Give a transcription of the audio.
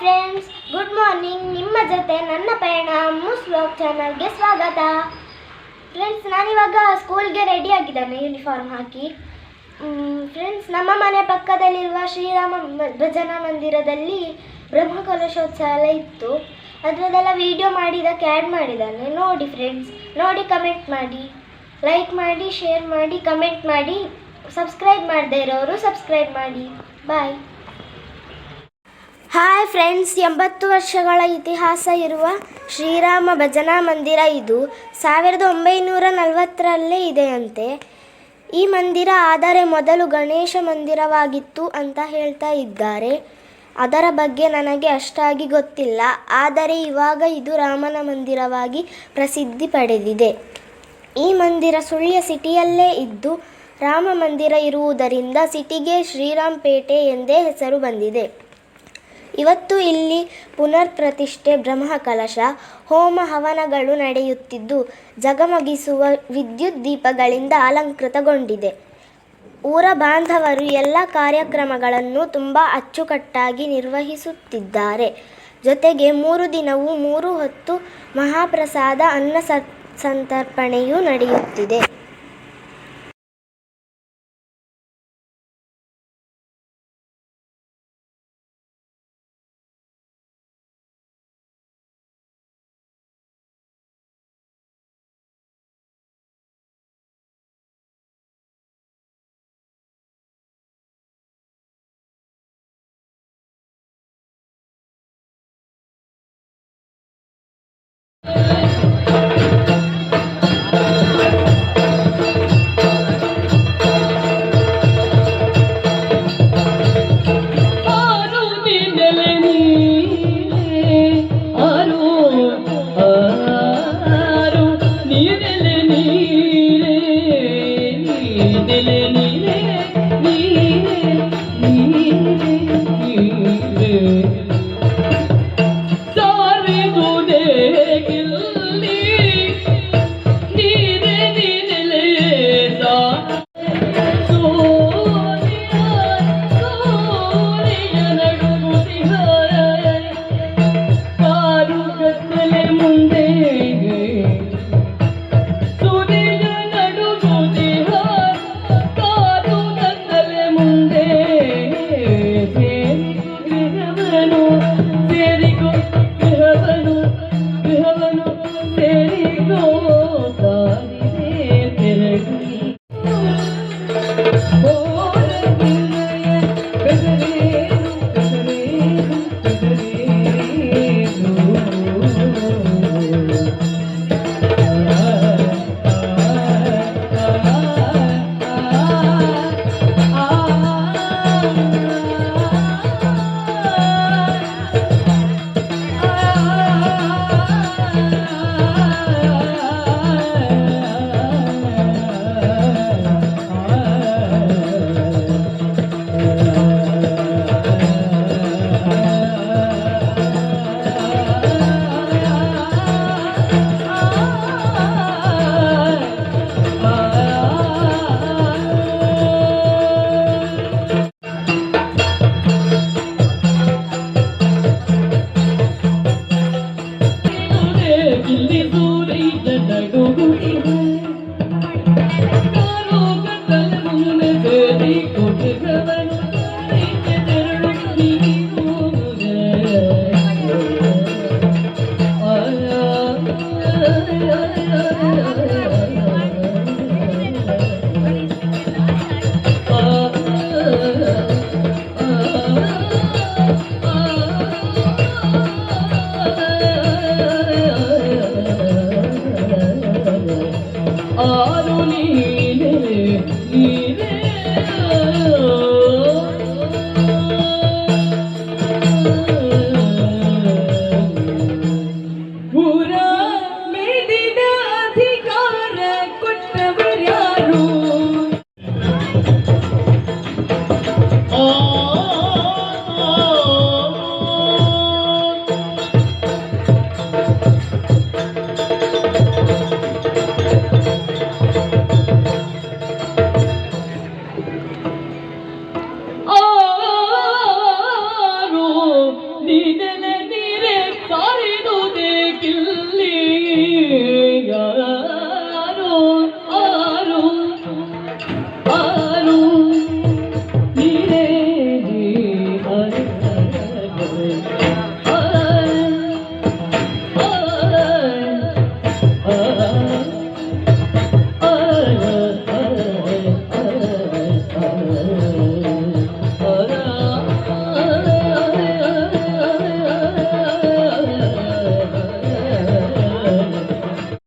Friends good morning ನಿಮ್ಮ ಜೊತೆ ನನ್ನ ಪಯಣ ಮೂಸ್ ವ್ಲಾಗ್ ಚಾನಲ್ಗೆ ಸ್ವಾಗತ. ಫ್ರೆಂಡ್ಸ್ ನಾನಿವಾಗ ಸ್ಕೂಲ್ಗೆ ರೆಡಿ ಆಗಿದ್ದಾನೆ ಯೂನಿಫಾರ್ಮ್ ಹಾಕಿ. ಫ್ರೆಂಡ್ಸ್ ನಮ್ಮ ಮನೆ ಪಕ್ಕದಲ್ಲಿರುವ ಶ್ರೀರಾಮ ಭಜನಾ ಮಂದಿರದಲ್ಲಿ ಬ್ರಹ್ಮಕಲಶೋತ್ಸವ ಇತ್ತು. ಅದರದೆಲ್ಲ ವೀಡಿಯೋ ಮಾಡಿದ್ದಕ್ಕೆ ಆ್ಯಡ್ ಮಾಡಿದ್ದಾನೆ. ನೋಡಿ ಫ್ರೆಂಡ್ಸ್ ನೋಡಿ ಕಮೆಂಟ್ ಮಾಡಿ. ಲೈಕ್ ಮಾಡಿ ಶೇರ್ ಮಾಡಿ ಕಮೆಂಟ್ ಮಾಡಿ. ಸಬ್ಸ್ಕ್ರೈಬ್ ಮಾಡದೇ ಇರೋರು ಸಬ್ಸ್ಕ್ರೈಬ್ ಮಾಡಿ. ಬಾಯ್ ಹಾಯ್ ಫ್ರೆಂಡ್ಸ್, ಎಂಬತ್ತು ವರ್ಷಗಳ ಇತಿಹಾಸ ಇರುವ ಶ್ರೀರಾಮ ಭಜನಾ ಮಂದಿರ ಇದು ಸಾವಿರದ ಒಂಬೈನೂರ ನಲವತ್ತರಲ್ಲೇ ಇದೆಯಂತೆ. ಈ ಮಂದಿರ ಆದರೆ ಮೊದಲು ಗಣೇಶ ಮಂದಿರವಾಗಿತ್ತು ಅಂತ ಹೇಳ್ತಾ ಇದ್ದಾರೆ. ಅದರ ಬಗ್ಗೆ ನನಗೆ ಅಷ್ಟಾಗಿ ಗೊತ್ತಿಲ್ಲ, ಆದರೆ ಇವಾಗ ಇದು ರಾಮನ ಮಂದಿರವಾಗಿ ಪ್ರಸಿದ್ಧಿ ಪಡೆದಿದೆ. ಈ ಮಂದಿರ ಸುಳ್ಯ ಸಿಟಿಯಲ್ಲೇ ಇದ್ದು, ರಾಮ ಮಂದಿರ ಇರುವುದರಿಂದ ಸಿಟಿಗೆ ಶ್ರೀರಾಮ್ ಪೇಟೆ ಎಂದೇ ಹೆಸರು ಬಂದಿದೆ. ಇವತ್ತು ಇಲ್ಲಿ ಪುನರ್ ಪ್ರತಿಷ್ಠೆ ಬ್ರಹ್ಮ ಕಲಶ, ಹೋಮ ಹವನಗಳು ನಡೆಯುತ್ತಿದ್ದು, ಜಗಮಗಿಸುವ ವಿದ್ಯುತ್ ದೀಪಗಳಿಂದ ಅಲಂಕೃತಗೊಂಡಿದೆ. ಊರ ಬಾಂಧವರು ಎಲ್ಲ ಕಾರ್ಯಕ್ರಮಗಳನ್ನು ತುಂಬ ಅಚ್ಚುಕಟ್ಟಾಗಿ ನಿರ್ವಹಿಸುತ್ತಿದ್ದಾರೆ. ಜೊತೆಗೆ ಮೂರು ದಿನವೂ ಮೂರು ಹೊತ್ತು ಮಹಾಪ್ರಸಾದ, ಅನ್ನ ಸಂತರ್ಪಣೆಯೂ ನಡೆಯುತ್ತಿದೆ. ಕೊಲನು నీరే నీరే Thank you.